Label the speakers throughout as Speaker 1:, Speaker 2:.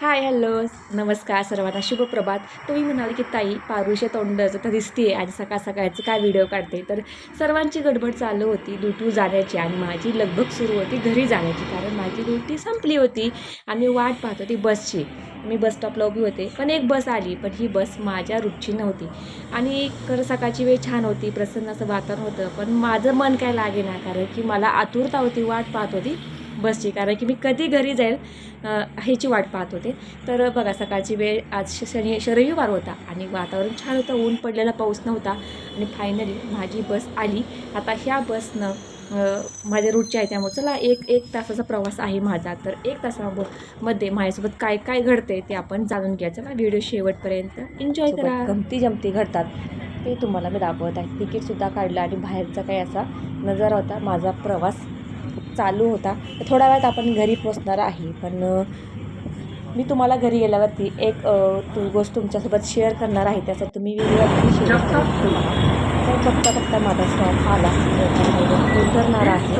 Speaker 1: Hi hello नमस्कार सर्वांना. शुभ प्रभात. तुम्ही म्हणाल की ताई पारुष्य तोंडाचं तर दिसते आणि सकाळ सकाळचं काय व्हिडिओ काढते? तर सर्वांची गडबड चालू होती ड्युटी जाण्याची आणि माझी लगबग सुरू होती घरी जाण्याची कारण माझी ड्युटी संपली होती आणि मी वाट पाहत होती बसची मी बस स्टॉपला उभी होते पण एक बस आली पण ही बस माझ्या रूटची नव्हती. आणि खरं सकाळची वेळ छान होती प्रसन्न असं वातावरण होतं पण माझं मन काय लागेना कारण की मला आतुरता होती वाट पाहत होती. बसची कारण की मी कधी घरी जाईल ह्याची वाट पाहत होते. तर बघा सकाळची वेळ आज शनि रविवार होता आणि वातावरण छान होतं ऊन पडलेला पाऊस नव्हता आणि फायनली माझी बस आली. आता ह्या बसनं माझ्या रूटची आहे त्यामुळे चला एक एक तासाचा प्रवास आहे माझा. तर एक तासामध्ये माझ्यासोबत काय काय घडते ते आपण जाणून घ्या. चला व्हिडिओ शेवटपर्यंत एन्जॉय करा. गमती जमती घडतात ते तुम्हाला मी दाखवत आहे. तिकीटसुद्धा काढलं आणि बाहेरचा काही असा नजारा होता. माझा प्रवास चालू होता. तर थोड्या वेळात आपण घरी पोचणार आहे. पण मी तुम्हाला घरी गेल्यावरती एक तू गोष्ट तुमच्यासोबत शेअर करणार आहे. त्यासाठी तुम्ही व्हिडिओ शेअर तर बघता बघता माझा स्टॉप आला. उतरणार आहे.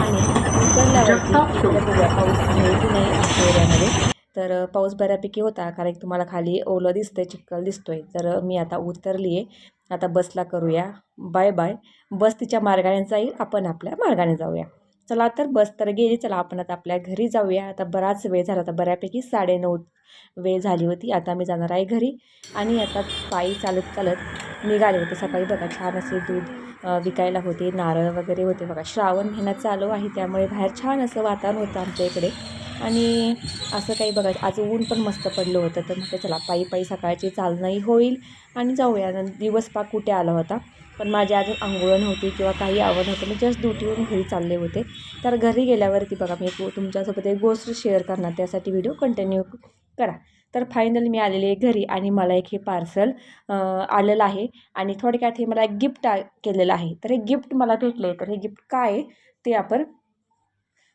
Speaker 1: आणि उतरल्यावरती बघूया पाऊस आहे की नाही आमच्या एरियामध्ये तर पाऊस बऱ्यापैकी होता कारण तुम्हाला खाली ओलं दिसतंय चिखल दिसतोय. तर अ, मी आता उतरली आहे आता बसला करूया. बाय बाय बस तिच्या मार्गाने जाईल. आपण आपल्या मार्गाने जाऊया. चला तर बस तर गेली. चला आपण आता आपल्या घरी जाऊया. आता बराच वेळ झाला. आता बऱ्यापैकी साडेनऊ वेळ झाली होती. आता मी जाणार आहे घरी. आणि आता पायी चालत चालत निघाले होते सकाळी बघा छान असे दूध विकायला होते नारळ वगैरे होते बघा. श्रावण महिना चालू आहे त्यामुळे बाहेर छान असं वातावरण होतं आमच्या इकडे. आणि असं काही बघा आज ऊन पण मस्त पडलं होतं तर म्हटलं चला पायी पायी सकाळची चालणंही होईल आणि जाऊया. दिवस पाक कुठे आला होता पण माझी अजून आंघोळ नव्हती किंवा काही आवड नव्हतं. मी जस्ट ड्युटीवरून घरी चालले होते. तर घरी गेल्यावरती बघा मी तुमच्यासोबत एक गोष्ट शेअर करणार त्यासाठी व्हिडिओ कंटिन्यू करा. तर फायनल मी आलेली घरी आणि मला एक हे पार्सल आलेलं आहे. आणि थोडक्यात हे मला एक गिफ्ट केलेलं आहे. तर हे गिफ्ट मला भेटलं आहे तर हे गिफ्ट काय आहे ते आपण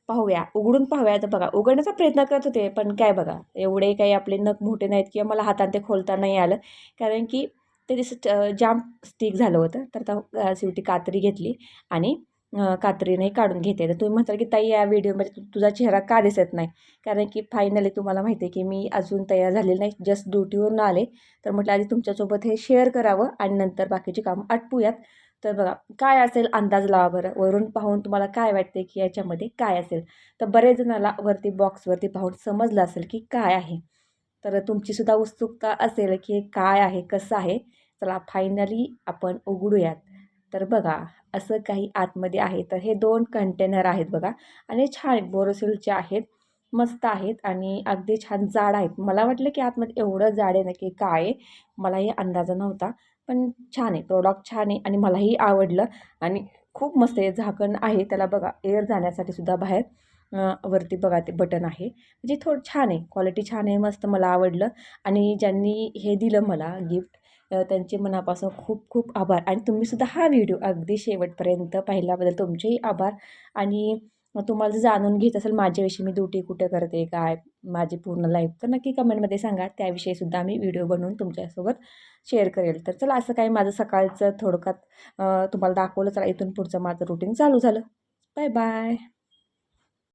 Speaker 1: पाहूया. उघडून पाहूया. तर बघा उघडण्याचा प्रयत्न करत होते पण काय बघा एवढे काही आपले नख मोठे नाहीत किंवा मला हातात ते खोलता नाही आलं. कारण की ते दिसं जाम स्टिक झालं होतं. तर त्या शेवटी कात्री घेतली आणि कात्रीने काढून घेते. तर तुम्ही म्हणताल की ताई या व्हिडिओमध्ये तुझा चेहरा का दिसत नाही? कारण की फायनली तुम्हाला माहिती आहे की मी अजून तयार झालेली नाही. जस्ट ड्युटीवरून आले. तर म्हटलं आधी तुमच्यासोबत हे शेअर करावं आणि नंतर बाकीची कामं आटपूयात. तर बघा काय असेल अंदाज लावा बरं. वरून पाहून तुम्हाला काय वाटते की याच्यामध्ये काय असेल. तर बरेच जणाला वरती बॉक्सवरती पाहून समजलं असेल की काय आहे. तर तुमचीसुद्धा उत्सुकता असेल की काय आहे कसं आहे? चला फायनली आपण उघडूयात. तर बघा असं काही आतमध्ये आहे. तर हे दोन कंटेनर आहेत बघा. आणि छान बोरोसिलचे आहेत मस्त आहेत आणि अगदी छान जाड आहेत. मला वाटलं की आतमध्ये एवढं जाड आहे ना की काय आहे मलाही अंदाजा नव्हता. पण छान आहे प्रोडक्ट छान आहे आणि मलाही आवडलं. आणि खूप मस्त आहे झाकण आहे. त्याला बघा एअर जाण्यासाठी सुद्धा बाहेर वरती बघा ते बटन आहे. म्हणजे थोडं छान आहे क्वालिटी छान आहे मस्त मला आवडलं. आणि ज्यांनी हे दिलं मला गिफ्ट त्यांचे मनापासून खूप खूप आभार. आणि तुम्हीसुद्धा हा व्हिडिओ अगदी शेवटपर्यंत पाहिल्याबद्दल तुमचेही आभार. आणि तुम्हाला जर जाणून घेत असेल माझ्याविषयी मी ड्युटी कुठे करते काय माझी पूर्ण लाईफ तर नक्की कमेंटमध्ये सांगा. त्याविषयीसुद्धा मी व्हिडिओ बनवून तुमच्यासोबत शेअर करेल. तर चला असं काही माझं सकाळचं थोडक्यात तुम्हाला दाखवलं चला इथून पुढचं माझं रुटीन चालू झालं. Bye bye